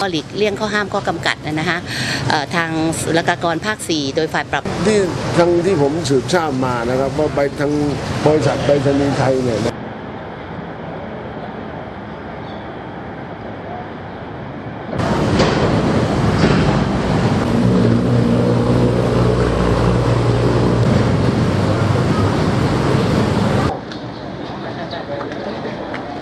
ก็หลีกเลี่ยงข้อห้ามข้อกำกัดนะฮะทางรัลกากรภาค 4 โดยฝ่ายปรับที่ทั้งที่ผมสืบทราบมานะครับว่าไปทางบริษัทไปรษณีย์ไทยเนี่ย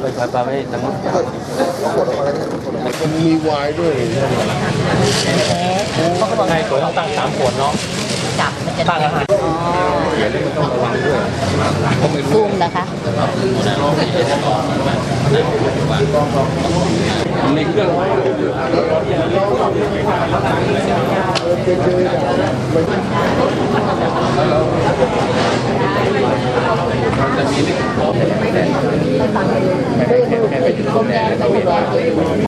ไปไปไม่ทางนู้นมันมีวายด้วยใช่ตัวต้องตั้งสามขวดเนาะจับมันจะตั้งอาหารอ๋อฟูมนะคะในเครื่องไปเจอกับ thể đưa được không gian cho một đoàn